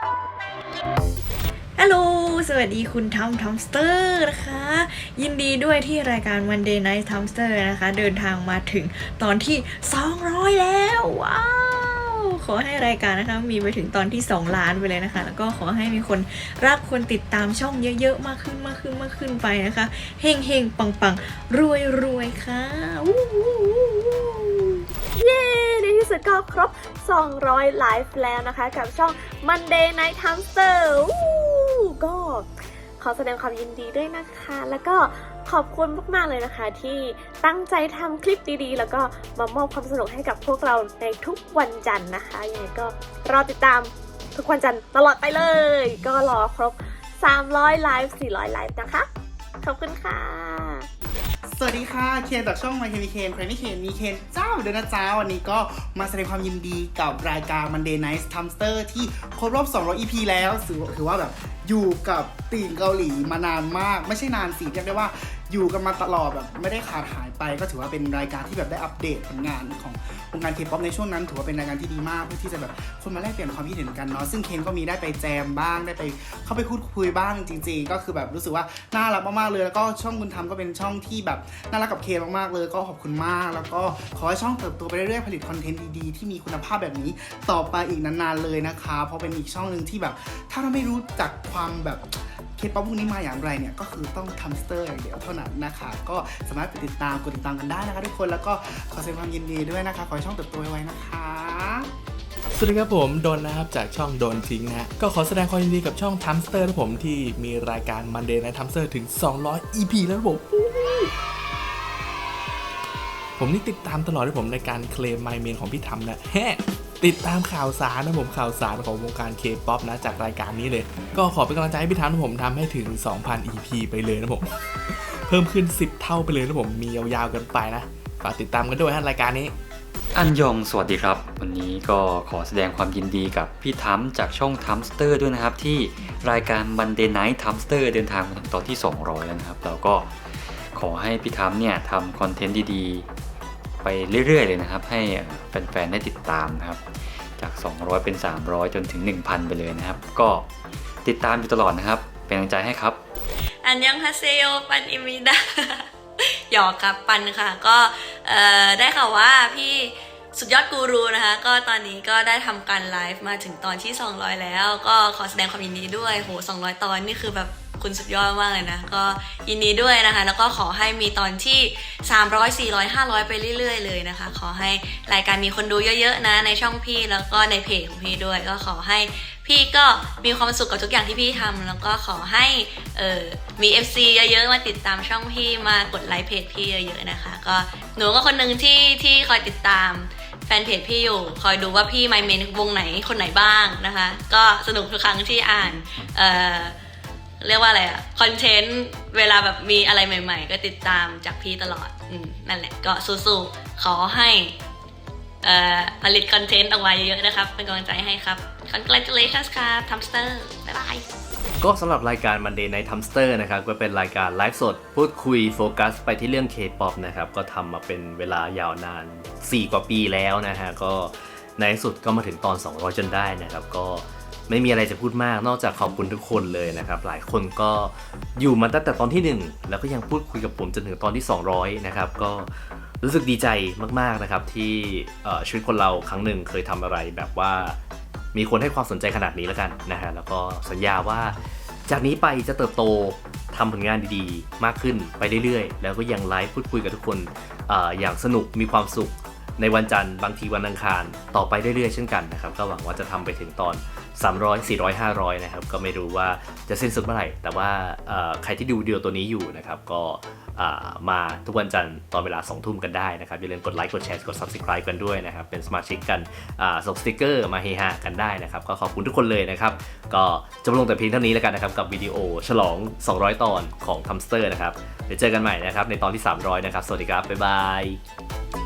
ฮัลโหล สวัสดีคุณทอมทอมสเตอร์นะคะ ยินดีด้วยที่รายการ Monday Night t o m s t e r นะคะ เดินทางมาถึงตอนที่ 200 แล้ว ว้าว ขอให้รายการนะคะ มีไปถึงตอนที่ 2 ล้านไปเลยนะคะ แล้วก็ขอให้มีคนรักคนติดตามช่องเยอะๆ มากขึ้นมากขึ้นมากขึ้นไปนะคะ เฮงเฮงปังปังรวยรวยค่ะ เย้ในที่สุดก็ครบ 200 ไลฟ์แล้วนะคะ กับช่อง Monday Night Hamster วู้ก็ขอแสดงความยินดีด้วยนะคะ แล้วก็ขอบคุณมาก ๆ เลยนะคะ ที่ตั้งใจทำคลิปดีๆ แล้วก็มามอบความสนุกให้กับพวกเราในทุกวันจันทร์นะคะยังไงก็รอติดตามทุกวันจันทร์ตลอดไปเลย ก็รอครบ 300 ไลฟ์400 ไลฟ์นะคะ ขอบคุณค่ะ สวัสดีค่ะ เคนจากช่องมาเคนมีเคนใครไม่เคนมีเคนเจ้าเดินนะจ้าวันนี้ก็มาแสดงความยินดีกับรายการ Monday Night t u m s t e r ที่ครบรอบ 200 EP แล้วถือถือว่าแบบอยู่กับตีนเกาหลีมานานมาก ไม่ใช่นานสิเรียกได้ว่า อยู่กันมาตลอดแบบไม่ได้ขาดหายไป ก็ถือว่าเป็นรายการที่แบบได้อัปเดตผลงานของวงการเคป๊อปในช่วงนั้น ถือว่าเป็นรายการที่ดีมากเพื่อที่จะแบบคนมาแลกเปลี่ยนความคิดเห็นกันเนาะซึ่งเคนก็มีได้ไปแจมบ้างได้ไป เข้าไปพูดคุยบ้างจริง ๆ ก็คือแบบรู้สึกว่าน่ารักมากๆเลย แล้วก็ช่องคุณทำก็เป็นช่องที่แบบน่ารักกับเคนมากๆเลย ก็ขอบคุณมาก แล้วก็ขอให้ช่องเติบโตไปเรื่อยๆผลิตคอนเทนต์ดีๆที่มีคุณภาพแบบนี้ต่อไปอีกนานๆเลยนะคะ เพราะเป็นอีกช่องหนึ่งที่แบบ ถ้าเราไม่รู้จักความแบบ เคป๊อปพวกนี้มาอย่างไรเนี่ยก็คือต้องทำสเตอร์อย่างเดียวเท่านั้นนะคะ ก็สามารถไปติดตามกดติดตามกันได้นะคะทุกคนแล้วก็ขอแสดงความยินดีด้วยนะคะ ขอให้ช่องเติบโตไวๆนะคะสวัสดีครับผมโดนนะครับจากช่องโดนทิ้งนะฮะก็ขอแสดงความยินดีกับช่องทัมสเตอร์นะผมที่มีรายการ Monday Night t u m s t e r ถึง 200 EP แล้วผมผมนี่ติดตามตลอดเลยผมในการเคลมไมเมนของพี่ทำนะแฮะ ติดตามข่าวสารนะผมข่าวสารของวงการเคป๊อปนะจากรายการนี้เลย ก็ขอเป็นกำลังใจให้พี่ทำนผมทำให้ถึง 2,000 EP ไปเลยนะผม เพิ่มขึ้น 10 เท่าไปเลยนะผมมียาวๆกันไปนะฝากติดตามกันด้วยฮะรายการนี้ อันยองสวัสดีครับ วันนี้ก็ขอแสดงความยินดีกับพี่ทัมจากช่องทัมสเตอร์ด้วยนะครับ ที่รายการ Monday Night t u m s t e r เดินทางมาถึงตอนที่ 200 แล้วนะครับ เราก็ขอให้พี่ทัมเนี่ยทำคอนเทนต์ดีๆ ไปเรื่อยๆ เลยนะครับ ให้แฟนๆ ได้ติดตามนะครับ จาก 200 เป็น 300 จนถึง 1,000 ไปเลยนะครับ ก็ติดตามอยู่ตลอดนะครับ เป็นกำลังใจให้ครับ อันยังฮาเซโยปันอิมิดาหยอกครับปันค่ะ ก็ได้ข่าวว่าพี่สุดยอดกูรูนะคะ ก็ตอนนี้ก็ได้ทำการไลฟ์มาถึงตอนที่ 200 แล้ว ก็ขอแสดงความยินดีด้วยโห200 ตอนนี่คือแบบ คุณสุดยอดมากเลยนะ ก็ยินดีด้วยนะคะ แล้วก็ขอให้มีตอนที่ 300 400 500 ไปเรื่อย ๆ เลยนะคะ ขอให้รายการมีคนดูเยอะ ๆ นะ ในช่องพี่แล้วก็ในเพจของพี่ด้วย ก็ขอให้พี่ก็มีความสุขกับทุกอย่างที่พี่ทำแล้วก็ขอให้เออมี FC เยอะๆ มาติดตามช่องพี่มากดไลค์เพจพี่เยอะๆนะคะ ก็หนูก็คนหนึ่งที่ที่คอยติดตามแฟนเพจพี่อยู่คอยดูว่าพี่ไมเมนวงไหนคนไหนบ้างนะคะ ก็สนุกทุกครั้งที่อ่านเออ เรียกว่าอะไรอะคอนเทนต์เวลาแบบมีอะไรใหม่ ๆ ก็ติดตามจากพี่ตลอดอืมนั่นแหละก็สู้ๆขอให้ผลิตคอนเทนต์ออกมาเยอะๆนะครับ เป็นกำลังใจให้ครับ congratulations ครับทัมสเตอร์บ๊ายบายก็สำหรับรายการ Monday Night t u m s t e r นะครับ ก็เป็นรายการไลฟ์สด พูดคุยโฟกัส ไปที่เรื่อง K-POP นะครับ ก็ทำมาเป็นเวลายาวนาน 4 กว่าปีแล้วนะฮะ ก็ในที่สุดก็มาถึงตอน 200 จนได้นะครับ ก็ ไม่มีอะไรจะพูดมากนอกจากขอบคุณทุกคนเลยนะครับ หลายคนก็อยู่มาตั้งแต่ตอนที่ 1 แล้วก็ยังพูดคุยกับผมจนถึงตอนที่ 200 นะครับ ก็รู้สึกดีใจมากๆนะครับ ที่ชีวิตคนเราครั้งหนึ่งเคยทำอะไรแบบว่ามีคนให้ความสนใจขนาดนี้แล้วกันนะฮะแล้วก็สัญญาว่าจากนี้ไปจะเติบโตทำผลงานดีๆ มากขึ้นไปเรื่อยๆ แล้วก็ยังไลฟ์พูดคุยกับทุกคนอออย่างสนุกมีความสุขในวันจันทร์บางทีวันอังคารต่อไปเรื่อยๆ เช่นกันนะครับ ก็หวังว่าจะทำไปถึงตอน 300 400 500 นะครับ ก็ไม่รู้ว่าจะสิ้นสุดเมื่อไหร่ แต่ว่าใครที่ดูวิดีโอตัวนี้อยู่นะครับ ก็มาทุกวันจันทร์ตอนเวลา 2 ทุ่มกันได้นะครับ อย่าลืมกดไลค์ กดแชร์ กด subscribe กันด้วยนะครับ เป็นสมาชิกกันส่งสติกเกอร์มาเฮฮากันได้นะครับ ก็ขอบคุณทุกคนเลยนะครับ ก็จะลงแต่เพียงเท่านี้แล้วกันนะครับ กับวิดีโอฉลอง 200 ตอนของทัมสเตอร์นะครับ เดี๋ยวเจอกันใหม่นะครับในตอนที่ 300 นะครับ สวัสดีครับ บ๊ายบาย